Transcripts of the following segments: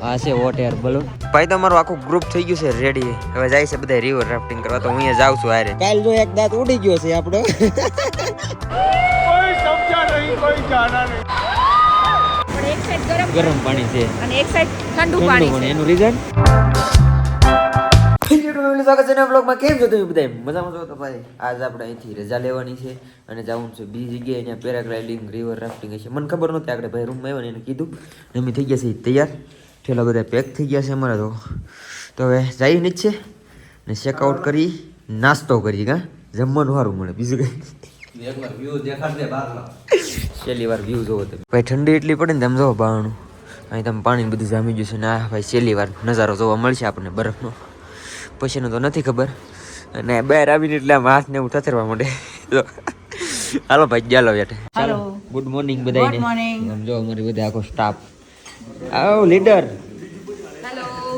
આ છે vote air balloon ભાઈ તમારું આખું ગ્રુપ થઈ ગયું છે રેડી હવે જાય છે બધા રિવર રાફ્ટિંગ કરવા તો હું અહીંયા જાઉં છું હારે. કાલ જો એક દાંત ઉડી ગયો છે આપણો. પણ એક સાઈડ ગરમ ગરમ પાણી છે. અને એક સાઈડ ઠંડુ ઠંડુ પાણી છે. એનું રીઝન સ્વાગત છે બ્લોગમાં કેમ છો તમે બધા મજામાં છો તો ભાઈ? આજ આપણે અહીંથી રજા લેવાની છે અને જવાનું છે બીજી જગ્યાએ અહીંયા પેરાગ્લાઇડિંગ રિવર રાફ્ટિંગ હશે. મને ખબર નહોતી આપણે ભાઈ રૂમમાં આવ્યો ને એને કીધું. અમે થઈ ગયા છે તૈયાર. ઠેલા બધા પેક થઈ ગયા છે અમારા તો. તો હવે જઈ નીચે ને ચેકઆઉટ કરી નાસ્તો કરી કા? જમવાનું સારું મળે બીજું કંઈ છેલ્લી વાર વ્યૂ જોવો તમે. ભાઈ ઠંડી એટલી પડે ને તમે જોવો બારણું અહીં તમે પાણી બધું જામી ગયું છે ને આ ભાઈ છેલ્લી વાર નજારો જોવા મળશે આપણને બરફનો. પછીનો તો નથી ખબર. અને બહાર આવીને એટલે આમ હાથ ને એવું થતરવા માંડે. જો. હાલો ભાઈ ચાલો બેઠે. ચાલો. ગુડ મોર્નિંગ બધાને ગુડ મોર્નિંગ જો અમારી બધા આખો સ્ટાફ આવો લીડર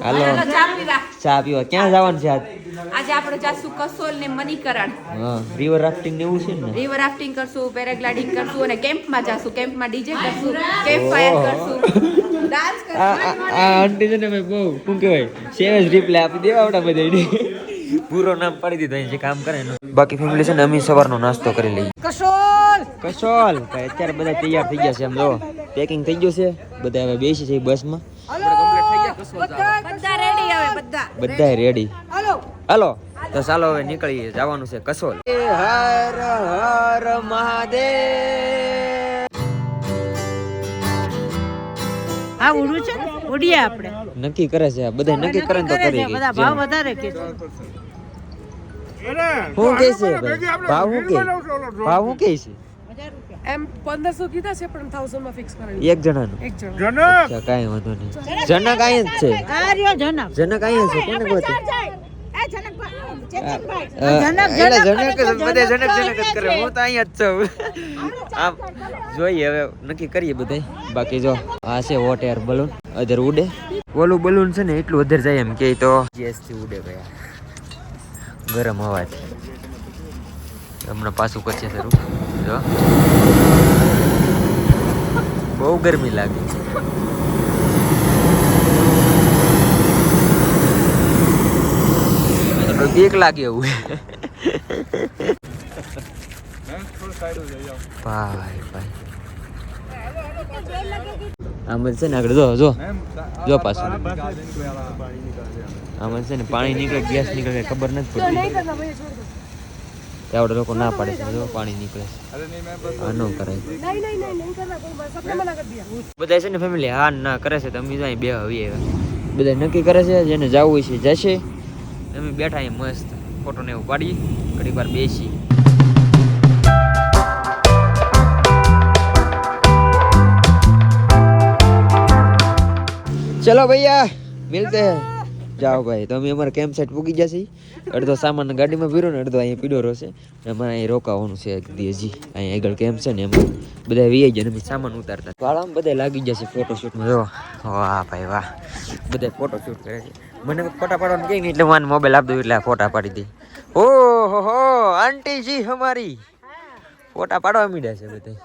હેલો ચા પીવા. ચા પીવા. ક્યાં જવાનું છે આજ? આજે આપણે જાશું કસોલ ને મનીકરણ હા રિવર રાફ્ટિંગ ને એવું છે ને? રિવર રાફ્ટિંગ કરશું પેરાગ્લાઇડિંગ કરશું અને કેમ્પમાં જાશું. કેમ્પમાં ડીજે કરશું કેમ્પ ફાયર કરશું. ડાન્સ કરશું આ- આંટી છે ને ભાઈ બહુ શું કહેવાય સેવેજ રિપ્લાય આપી દેવા આવડા બધા પૂરો નામ પાડી દીધો અહીં જે કામ કરે બાકી ફેમિલી છે ને અમે સવારનો નાસ્તો કરી લઈએ. કસોલ! ભાઈ અત્યારે બધા તૈયાર થઈ ગયા છે એમ જો. પેકિંગ થઈ ગયું છે. બધા હવે બેસી છે બસમાં. બધા રેડી હાલો હાલો. તો ચાલો હવે નીકળીએ. જવાનું છે કસોલ. હર હર મહાદેવ. હા ઉડું છે ને? ઉડીએ આપણે. નક્કી કરે છે બધા નક્કી કરે તો કરી બધા ભાવ વધારે કે છે. હું કે છે ભાઈ? ભાવ હું કે? ભાવ હું કે છે? એમ પંદરસો કીધા છે પણ થાઉઝન્ડમાં ફિક્સ કરાવી એક જણાનું? એક જણ અચ્છા કાઈ વાંધો નહીં. જનક અહીંયા જ છે. આ જનક. જનક અહીંયા છે કોને ગોતે? એ જનકભાઈ ચેતનભાઈ. જનક, જનક જનક જ, તો બધે જનક જનક જ કરે. હું તો અહીંયા જ છું. આમ જોઈએ હવે નક્કી કરીએ બધાય બાકી જો આ છે વોટ એર બલૂન અધર ઉડે. ઓલું બલૂન છે ને એટલું અધર જાય એમ કે તો. ગેસથી ઉડે ભાઈ. ગરમ હવાથી. હમણાં પાછું કરશે શરૂ. જો બહુ ગરમી લાગે. તો બીક લાગે એવું. ભાઈ ભાઈ. આમ છે ને આગળ જો જો. જો પાછું. આમ જ છે ને પાણી નીકળે ગેસ નીકળે ખબર નથી પડતી. આવડે લોકો ના પાડે છે, જો પાણી નીકળે છે. આ ન કરાય. બધા છે ને ફેમિલી હા ના કરે છે તમે જાય બે હવી. આવ્યા બધા નક્કી કરે છે જેને જવું છે જશે. અમે બેઠા અહીં મસ્ત ફોટો ને એવું પાડીએ. ઘડીક વાર બેસી ચલો ભૈયા, મિલતે હૈ. જાઓ ભાઈ. તો અમે અમારા કેમ્પ સાઈડ પૂગી જશે અડધો સામાન ગાડીમાં પીરો ને અડધો અહીંયા પીડો રહેશે અમારે અહીં રોકાવાનું છે એક દી અહીંયા આગળ કેમ્પ છે ને એમાં બધા વીઆઈ જાય અમે સામાન ઉતારતા. વાળામાં બધા લાગી જશે ફોટોશૂટમાં જો, વાહ ભાઈ, વાહ. બધા ફોટોશૂટ કરે છે. મને ફોટા પાડવાનું કહે એટલે મને મોબાઈલ આપ દઉં એટલે ફોટા પાડી દે. ઓ હો હો આંટીજી અમારી. ફોટા પાડવા મીડ્યા છે બધા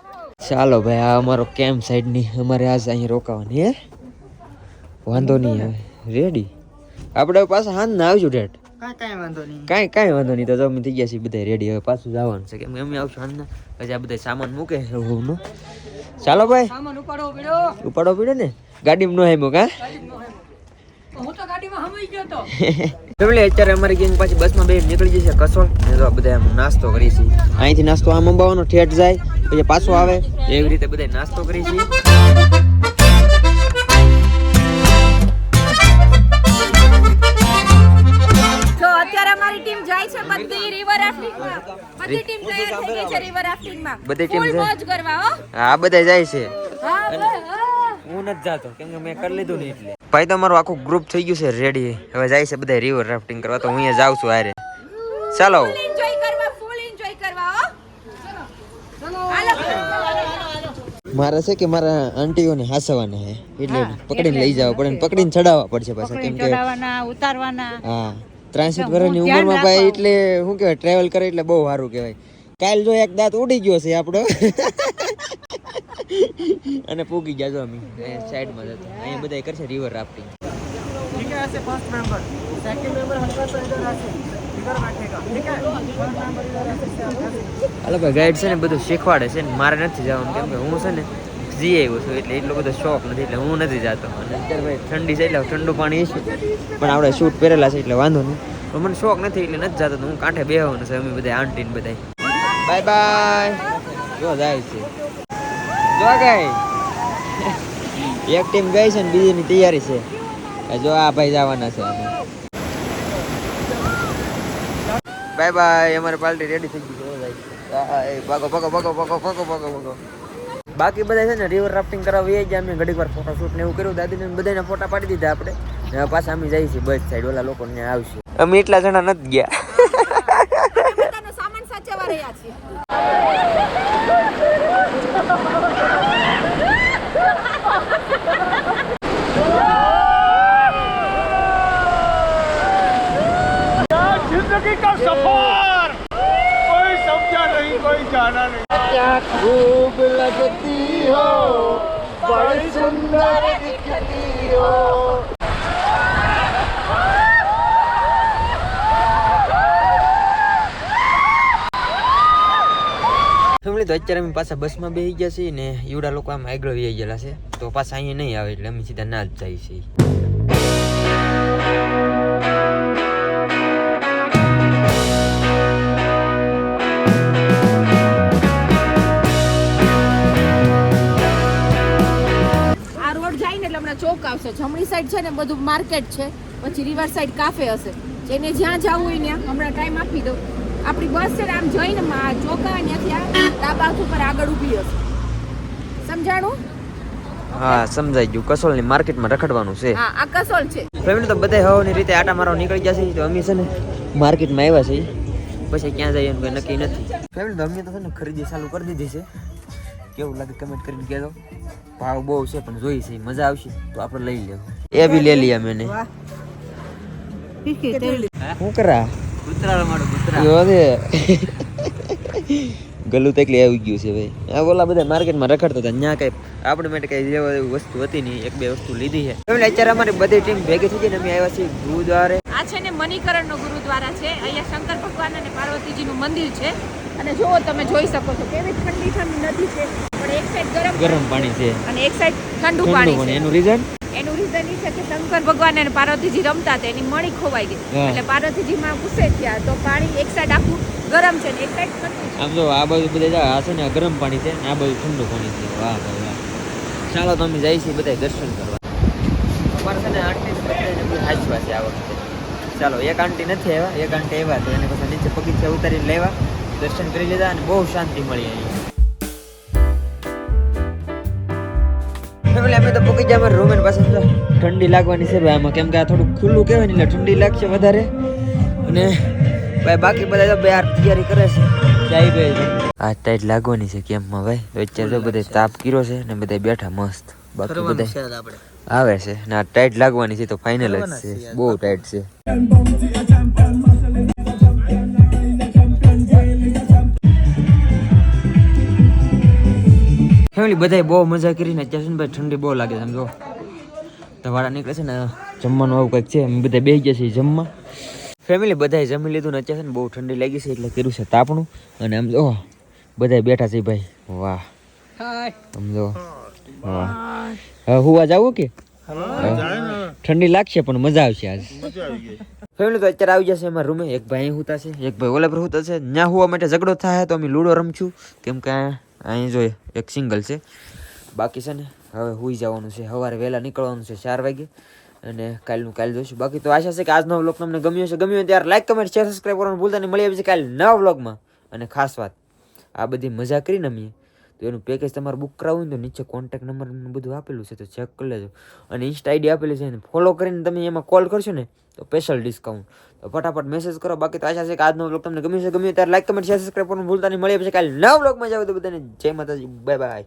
ચાલો ભાઈ, આ અમારો કેમ્પ સાઈડની અમારે આજ અહીં રોકાવાની હે. વાંધો નહીં હવે રેડી આપણે પાછા હાથ ના આવશું ડેટ કાંઈ વાંધો નહીં. કાંઈ કાંઈ વાંધો નહીં તો અમે થઈ ગયા છીએ બધા રેડી હવે પાછું જવાનું છે. કેમ અમે આવશું હાથના પછી આ બધા સામાન મૂકે છે રૂમનો. ચાલો ભાઈ. સામાન ઉપાડો પીડો ઉપાડો પડે ને? ગાડીમાં નો હેમો કા? હું તો ગાડીમાં હમાઈ ગયો તો ફેમિલી અત્યારે અમારી ગેંગ પાછી બસમાં બે નીકળી જશે કસોલ. ને તો બધા નાસ્તો કરી છે. અહીંથી નાસ્તો આમ અંબાવાનો ઠેઠ જાય પછી પાછો આવે. એવી રીતે બધા નાસ્તો કરી છે. છે બધી રિવર રાફ્ટિંગમાં બધી ટીમ તૈયાર થઈ ગઈ છે રિવર રાફ્ટિંગમાં બધી ટીમ ફૂલ મોજ કરવા હો. હા બધા જાય છે. હા હું નથી જાતો કેમ કે મેં કરી લીધું ને એટલે. ભાઈ તમારું આખું ગ્રુપ થઈ ગયું છે રેડી હવે જાય છે બધા રિવર રાફ્ટિંગ કરવા તો હું અહીંયા જાઉં છું હારે. ચાલો. ફૂલ એન્જોય કરવા ફૂલ એન્જોય કરવા હો. હાલો. મારે છે કે મારા આંટીઓને હાસવાના હે એટલે પકડીને લઈ જવા પડે ને પકડીને ચડાવવા પડશે પાછા કેમ કે ઉતારવાના. હા. ત્રાસઠ વર્ષની ઉંમરમાં ભાઈ એટલે શું કહેવાય ટ્રાવેલ કરે એટલે બહુ સારું કહેવાય કાલ જો એક દાંત ઉડી ગયો છે આપણો અને પૂગી ગયા જો અમે અહીંયા સાઈડમાં જતો અહીંયા બધા કરશે રિવર રાફ્ટિંગ ठीक है ऐसे फर्स्ट मेंबर सेकंड मेंबर हल्का सा इधर ऐसे इधर बैठेगा ठीक है फर्स्ट मेंबर इधर ऐसे से आप ऐसे હાલો ભાઈ ગાઈડ છે ને બધું શીખવાડે છે ને મારે નથી જવાનું કેમ કે હું છે ને જી આવ્યો છું, એટલે એટલો બધો શોખ નથી, એટલે હું નથી જતો. અને અત્યારે ભાઈ ઠંડી છે, એટલે ઠંડુ પાણી છે પણ આપણે શૂટ પહેરેલા છે, એટલે વાંધો નહીં. પણ મને શોખ નથી, એટલે નથી જતો હું કાંઠે બેહવાનો છે, અમે બધા આંટી ને બધા બાય બાય જો જાય છે. જો ગઈ એક ટીમ ગઈ છે ને બીજીની તૈયારી છે. જો આ ભાઈ જવાના છે બાય બાય અમારી પાર્ટી રેડી થઈ ગઈ છે ભાગો ભાગો ભાગો ભાગો ભાગો ભાગો ભાગો. બાકી બધા છે ને રિવર રાફ્ટિંગ કરવા જઈએ અમે ઘડીક વાર ફોટો શૂટ ને એવું કર્યું દાદીને બધાને ફોટા પાડી દીધા આપણે ને હવે પાછા અમે જઈએ છીએ બસ સાઈડ ઓલા લોકો ને આવશે અમે એટલા જણા નથી ગયા બધાનો સામાન સાચવવા રહ્યા છીએ जिंदगी का सफर कोई समझा नहीं कोई जाना नहीं क्या खूब लगती हो बड़ी सुंदर दिखती हो ફેમિલી તો અત્યારે અમે પાછા બસમાં બેસી ગયા છીએ ને ઈવડા લોકો આમ આગળ વહી ગયેલા છે તો પાછા અહીંયા નહીં આવે એટલે અમે સીધા ના જ જઈએ છીએ આવશે જમણી સાઈડ છે ને બધું માર્કેટ છે. પછી રિવર સાઈડ કાફે હશે. જેને જ્યાં જવું હોય ત્યાં હમણાં ટાઈમ આપી દઉં. આપણી બસ છે ને આમ જઈને ચોકા ત્યાંથી આ ડાબા ઉપર આગળ ઊભી હશે. સમજાણું? હા સમજાઈ ગયું. કસોલની માર્કેટમાં રખડવાનું છે. હા આ કસોલ છે. ફેમિલી તો બધા હવાની રીતે આટા મારવા નીકળી જશે છે. તો અમે છે ને માર્કેટમાં આવ્યા છીએ. પછી ક્યાં જઈએ નક્કી નથી. ફેમિલી તો અમે તો છે ને ખરીદી ચાલુ કરી દીધી છે. કેવું લાગે કમેન્ટ કરીને કહેજો. ભાવ બહુ છે પણ જોઈ છે મજા આવશે. તો આપણે લઈ લેવું. એ બી લઈ લીયા મેને કુકરા ગલું તેકલી આવી ગયું છે ભાઈ. આ બોલા બધા માર્કેટમાં રખડતા હતા ત્યાં કઈ આપણે માટે કઈ જેવા વસ્તુ હતી નહીં એક બે વસ્તુ લીધી છે. એટલે અત્યારે અમારી બધી ટીમ ભેગી થઈ ને અમે આવ્યા છીએ ગુરુદ્વારે. આ છે ને મનીકરણનું ગુરુદ્વારા છે. અહીંયા શંકર ભગવાન અને પાર્વતીજી નું મંદિર છે. અને જો તમે જોઈ શકો છો કેવી ઠંડી ઠંડી નદી છે પણ એક સાઈડ ગરમ ગરમ પાણી છે. અને એક સાઈડ ઠંડુ પાણી છે. એનું રીઝન એનું રીઝન એ છે કે શંકર ભગવાન અને પાર્વતીજી રમતા હતા એની મણી ખોવાઈ ગઈ. એટલે પાર્વતીજી માં ગુસ્સે થયા તો પાણી એક સાઈડ આખું ગરમ છે ને એક સાઈડ ઠંડુ આમ જો આ બાજુ બધા જા આ છે ને ગરમ પાણી છે આ બાજુ ઠંડુ પાણી છે. વાહ ભાઈ વાહ. ચાલો તો અમે જઈએ છીએ બધા દર્શન કરવા. અમારે છે ને આંટી હાચવા છે આ વખતે. ચાલો એક આંટી નથી આવ્યા એક આંટી આવ્યા તો એને પછી નીચે પગીચે ઉતારીને લેવા. દર્શન કરી લીધા અને બહુ શાંતિ મળી અહીંયા અમે તો પૂકી ગયા અમારા રૂમ પાસે ઠંડી લાગવાની છે ભાઈ. આમાં કેમ કે આ થોડું ખુલ્લું કહેવાય ને એટલે ઠંડી લાગશે વધારે. અને ભાઈ બાકી બધા તો બે આર તૈયારી કરે છે. જાય ભાઈ. આ ટાઈટ લાગવાની છે કેમ્પમાં ભાઈ? તો અત્યારે તો બધા તાપ કર્યો છે ને બધા બેઠા મસ્ત. બાકી બધા આવે છે ને આ ટાઈટ લાગવાની છે તો ફાઇનલ જ છે. બહુ ટાઈટ છે. ફેમિલી બધાય બહુ મજા કરીને અત્યારે છે ને ભાઈ ઠંડી બહુ લાગે છે તો વાળા નીકળે છે ને જમવાનું આવું કંઈક છે અમે બધા બેસી ગયા છીએ જમવા. ફેમિલી બધાએ જમી લીધું ને અત્યારે છે ને બહુ ઠંડી લાગી છે એટલે કર્યું છે તાપણું. અને આમ જો બધાય બેઠા છે ભાઈ. વાહ. સમજો. જો વાહ. હવે જાવું કે? ઠંડી લાગશે પણ મજા આવશે આજ. ફેમિલી તો અત્યારે આવી જશે અમારા રૂમે. એક ભાઈ હુતા છે એક ભાઈ ઓલા પર હુતા છે. ત્યાં હોવા માટે ઝઘડો થાય તો અમે લૂડો રમશું. કેમ કે અહીં જો એક સિંગલ છે. બાકી છે ને હવે હુઈ જવાનું છે. સવારે વહેલા નીકળવાનું છે ચાર વાગે. અને કાલનું કાલ જોઈશું બાકી તો આશા છે કે આજનો વ્લોગ તમને ગમ્યો છે ગમ્યો ત્યારે લાઈક કમેન્ટ શેર સબસ્ક્રાઈબ કરવાનું ભૂલતા નહીં. મળી આવી છે કાલે નવા વ્લોગમાં. અને ખાસ વાત, આ બધી મજા કરીને અમે તો એનું પેકેજ તમારે બુક કરાવવું તો નીચે કોન્ટેક્ટ નંબર બધું આપેલું છે, તો ચેક કરી લેજો. અને ઇન્સ્ટા આઈડી આપેલી છે ને ફોલો કરીને તમે એમાં કોલ કરશો ને, તો સ્પેશિયલ ડિસ્કાઉન્ટ તો ફટાફટ મેસેજ કરો. બાકી તો આશા છે કે આજનો બ્લોગ તમને ગમ્યું છે ગમ્યું ત્યારે લાઈક કમેન્ટ શેર સબસ્ક્રાઈબ કરવાનું ભૂલતા નહીં. મળી પછી કાલે નવા બ્લોગમાં જાવ તો બધાને જય માતાજી. Bye bye